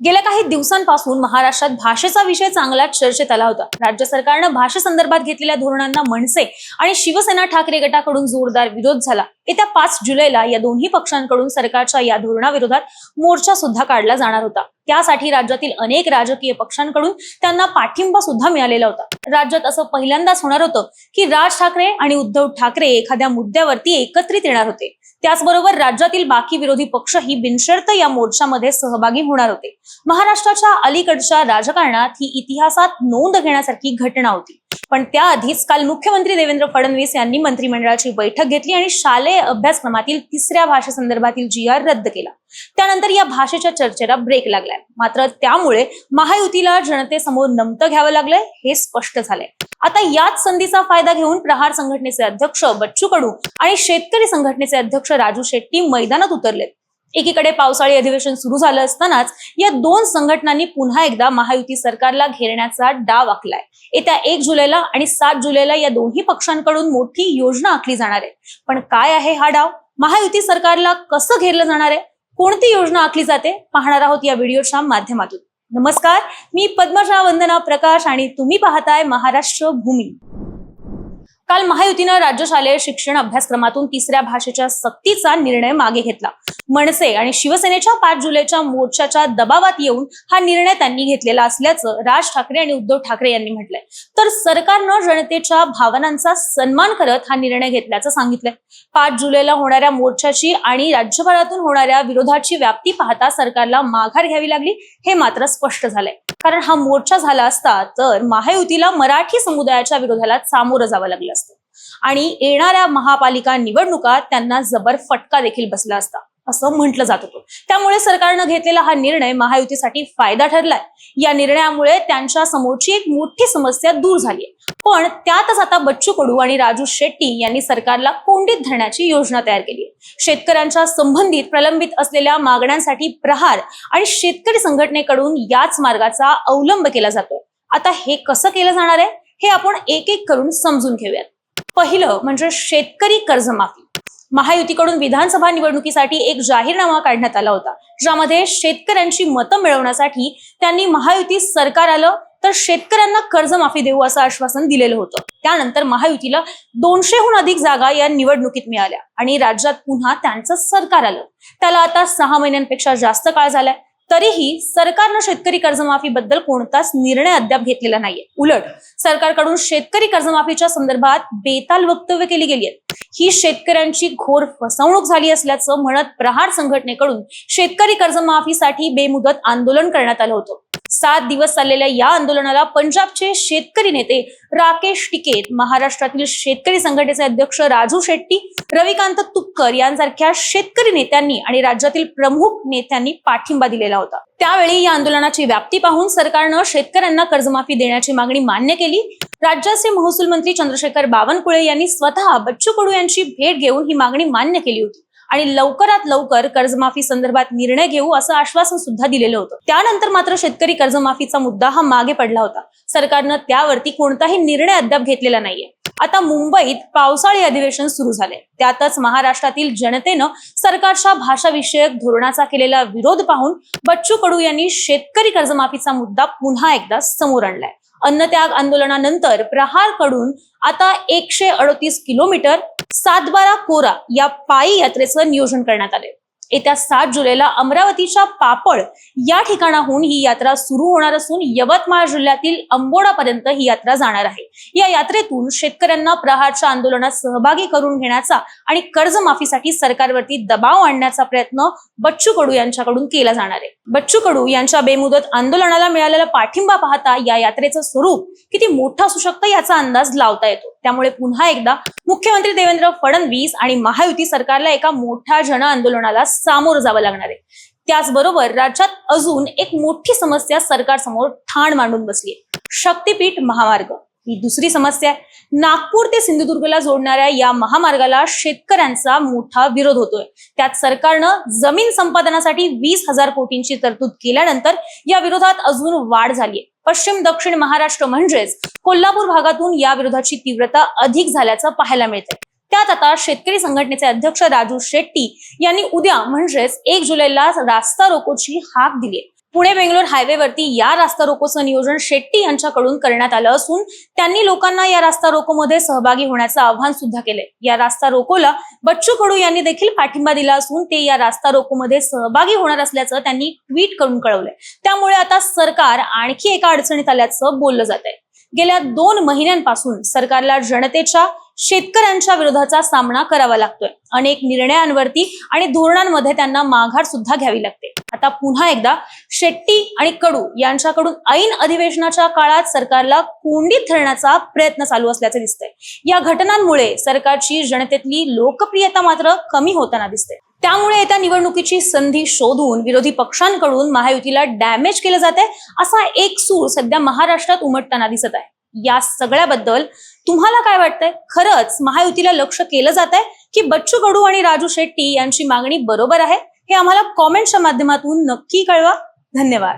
गेल्या काही दिवसांपासून महाराष्ट्रात भाषेचा विषय चांगलाच चर्चेत आला होता. राज्य सरकारनं भाषेसंदर्भात घेतलेल्या धोरणांना मनसे आणि शिवसेना ठाकरे गटाकडून जोरदार विरोध झाला. येत्या पाच जुलैला या दोन्ही पक्षांकडून सरकारच्या या धोरणाविरोधात मोर्चा सुद्धा काढला जाणार होता. त्यासाठी राज्यातील अनेक राजकीय पक्षांकडून त्यांना पाठिंबा सुद्धा मिळालेला होता. राज्यात असं पहिल्यांदाच होणार होतं की राज ठाकरे आणि उद्धव ठाकरे एखाद्या मुद्द्यावरती एकत्रित येणार होते. त्याचबरोबर राज्यातील बाकी विरोधी पक्षही बिनशर्त या मोर्चामध्ये सहभागी होणार होते. महाराष्ट्राच्या अलीकडच्या राजकारणात ही इतिहासात नोंद घेण्यासारखी घटना होती. पण त्याआधीच काल मुख्यमंत्री देवेंद्र फडणवीस यांनी मंत्रिमंडळाची बैठक घेतली आणि शालेय अभ्यासक्रमातील तिसऱ्या भाषेसंदर्भातील जी आर रद्द केला. त्यानंतर या भाषेच्या चर्चेला ब्रेक लागलाय. मात्र त्यामुळे महायुतीला जनतेसमोर नमतं घ्यावं लागलंय हे स्पष्ट झालंय. आता याच संधीचा फायदा घेऊन प्रहार संघटनेचे अध्यक्ष बच्चू कडू आणि शेतकरी संघटनेचे अध्यक्ष राजू शेट्टी मैदानात उतरलेत. एकीकडे पावसाळी अधिवेशन सुरू झालं असतानाच या दोन संघटनांनी पुन्हा एकदा महायुती सरकारला घेरण्याचा डाव आखलाय. येत्या एक जुलैला आणि सात जुलैला या दोन्ही पक्षांकडून मोठी योजना आखली जाणार आहे. पण काय आहे हा डाव? महायुती सरकारला कसं घेरलं जाणार आहे? कोणती योजना आखली जाते? पाहणार आहोत या व्हिडिओच्या माध्यमातून. नमस्कार मी पद्मजा वंदना प्रकाश आणि तुम्ही पाहताय महाराष्ट्र भूमी. काल महायुतीनं राज्य शालेय शिक्षण अभ्यासक्रमातून तिसऱ्या भाषेच्या सक्तीचा निर्णय मागे घेतला. मनसे आणि शिवसेनेच्या पाच जुलैच्या मोर्चाच्या दबावात येऊन हा निर्णय त्यांनी घेतलेला असल्याचं राज ठाकरे आणि उद्धव ठाकरे यांनी म्हटलंय. तर सरकारनं जनतेच्या भावनांचा सन्मान करत हा निर्णय घेतल्याचं सांगितलंय. पाच जुलैला होणाऱ्या मोर्चाची आणि राज्यभरातून होणाऱ्या विरोधाची व्याप्ती पाहता सरकारला माघार घ्यावी लागली हे मात्र स्पष्ट झालंय. कारण हा मोर्चा झाला असता तर महायुतीला मराठी समुदायाच्या विरोधाला सामोरं जावं लागलं असतं. आणि येणाऱ्या महापालिका निवडणुका त्यांना जबर फटका देखील बसला असता. असं म्हटलं जात होतं. त्यामुळे सरकारनं घेतलेला हा निर्णय महायुतीसाठी फायदा ठरलाय. या निर्णयामुळे त्यांच्या समोरची एक मोठी समस्या दूर झाली पण त्यातच आता बच्चू कडू आणि राजू शेट्टी यांनी सरकारला कोंडीत धरण्याची योजना तयार केली आहे. शेतकऱ्यांच्या संबंधित प्रलंबित असलेल्या मागण्यांसाठी प्रहार आणि शेतकरी संघटनेकडून याच मार्गाचा अवलंब केला जातोय. आता हे कसं केलं जाणार आहे? हे आपण एक एक करून समजून घेऊयात. पहिलं म्हणजे शेतकरी कर्जमाफी. महायुतीकडून विधानसभा निवडणुकीसाठी एक जाहीरनामा काढण्यात आला होता. ज्यामध्ये शेतकऱ्यांची मतं मिळवण्यासाठी त्यांनी महायुती सरकार आलं तर शेतकऱ्यांना कर्जमाफी देऊ असं आश्वासन दिलेलं होतं. त्यानंतर महायुतीला दोनशेहून अधिक जागा या निवडणुकीत मिळाल्या आणि राज्यात पुन्हा त्यांचं सरकार आलं. त्याला आता सहा महिन्यांपेक्षा जास्त काळ झालाय. तरीही सरकारनं शेतकरी कर्जमाफी बद्दल कोणताच निर्णय अद्याप घेतलेला नाहीये. उलट सरकारकडून शेतकरी कर्जमाफीच्या संदर्भात बेताल वक्तव्य केली गेली आहेत. ही शेतकऱ्यांची घोर फसवणूक झाली असल्याचं म्हणत प्रहार संघटनेकडून शेतकरी कर्जमाफीसाठी बेमुदत आंदोलन करण्यात आलं होतं. सात दिवस चाललेल्या या आंदोलनाला पंजाबचे शेतकरी नेते राकेश टिकेत महाराष्ट्रातील शेतकरी संघटनेचे अध्यक्ष राजू शेट्टी रविकांत तुपकर यांसारख्या शेतकरी नेत्यांनी आणि राज्यातील प्रमुख नेत्यांनी पाठिंबा दिलेला होता. त्यावेळी या आंदोलनाची व्याप्ती पाहून सरकारनं शेतकऱ्यांना कर्जमाफी देण्याची मागणी मान्य केली. राज्याचे महसूल मंत्री चंद्रशेखर बावनकुळे यांनी स्वतः बच्चू कडू यांची भेट घेऊन ही मागणी मान्य केली होती. आणि लवकरात लवकर कर्जमाफी संदर्भात निर्णय घेऊ असं आश्वासन सुद्धा दिलेलं होतं. त्यानंतर मात्र शेतकरी कर्जमाफीचा मुद्दा हा मागे पडला होता. सरकारनं त्यावरती कोणताही निर्णय अद्याप घेतलेला नाहीये. आता मुंबईत पावसाळी अधिवेशन सुरू झाले त्यातच महाराष्ट्रातील जनतेनं सरकारच्या भाषाविषयक धोरणाचा केलेला विरोध पाहून बच्चू कडू यांनी शेतकरी कर्जमाफीचा मुद्दा पुन्हा एकदा समोर आणलाय. अन्नत्याग आंदोलनानंतर प्रहारकडून आता एकशे अडतीस किलोमीटर सातबारा कोरा या पायी यात्रेचं नियोजन करण्यात आले येत्या सात जुलैला अमरावतीच्या पापड या ठिकाणाहून ही यात्रा सुरू होणार असून यवतमाळ जिल्ह्यातील अंबोडापर्यंत ही यात्रा जाणार आहे. या यात्रेतून शेतकऱ्यांना प्रहारच्या आंदोलनात सहभागी करून घेण्याचा आणि कर्जमाफीसाठी सरकारवरती दबाव आणण्याचा प्रयत्न बच्चू कडू यांच्याकडून केला जाणार आहे. बच्चू कडू यांच्या बेमुदत आंदोलनाला मिळालेला पाठिंबा पाहता या यात्रेचं स्वरूप किती मोठं असू शकतं याचा अंदाज लावता येतो. त्यामुळे पुन्हा एकदा मुख्यमंत्री देवेंद्र फडणवीस आणि महायुती सरकारला एका मोठ्या जन आंदोलनाला सामोरं जावं लागणार आहे. त्याचबरोबर राज्यात अजून एक मोठी समस्या सरकारसमोर ठाण मांडून बसली शक्तीपीठ महामार्ग ही दुसरी समस्या आहे. नागपूर ते सिंधुदुर्गला जोडणाऱ्या या महामार्गाला शेतकऱ्यांचा मोठा विरोध होतोय. त्यात सरकारनं जमीन संपादनासाठी वीस हजार कोटींची तरतूद केल्यानंतर या विरोधात अजून वाढ झालीय पश्चिम दक्षिण महाराष्ट्र म्हणजेच कोल्हापूर भागातून या विरोधाची तीव्रता अधिक झाल्याचं पाहायला मिळतंय. त्यात आता शेतकरी संघटनेचे अध्यक्ष राजू शेट्टी यांनी उद्या म्हणजेच एक जुलैला रास्ता रोकोची हाक दिली पुणे बेंगलोर हायवेवरती या रास्ता रोकोचं नियोजन शेट्टी यांच्याकडून करण्यात आलं असून त्यांनी लोकांना या रास्ता रोकोमध्ये सहभागी होण्याचं आव्हान सुद्धा केलंय. या रास्ता रोकोला बच्चू कडू यांनी देखील पाठिंबा दिला असून ते या रास्ता रोकोमध्ये सहभागी होणार असल्याचं त्यांनी ट्विट करून कळवलंय. त्यामुळे आता सरकार आणखी एका अडचणीत आल्याचं बोललं जात आहे गेल्या दोन महिन्यांपासून सरकारला जनतेच्या शेतकऱ्यांच्या विरोधाचा सामना करावा लागतोय. अनेक निर्णयांवरती आणि धोरणांमध्ये त्यांना माघार सुद्धा घ्यावी लागते. आता पुन्हा एकदा शेट्टी आणि कडू यांच्याकडून ऐन अधिवेशनाच्या काळात सरकारला कोंडीत ठरण्याचा प्रयत्न चालू असल्याचे दिसतंय. या घटनांमुळे सरकारची जनतेतली लोकप्रियता मात्र कमी होताना दिसते. त्यामुळे येत्या निवडणुकीची संधी शोधून विरोधी पक्षांकडून महायुतीला डॅमेज केलं जात असा एक सूर सध्या महाराष्ट्रात उमटताना दिसत आहे. या सगळ्याबद्दल तुम्हाला काय वाटतंय? खरंच महायुतीला लक्ष केलं जात आहे की बच्चू कडू आणि राजू शेट्टी यांची मागणी बरोबर आहे? हे आम्हाला कॉमेंटच्या माध्यमातून नक्की कळवा. धन्यवाद.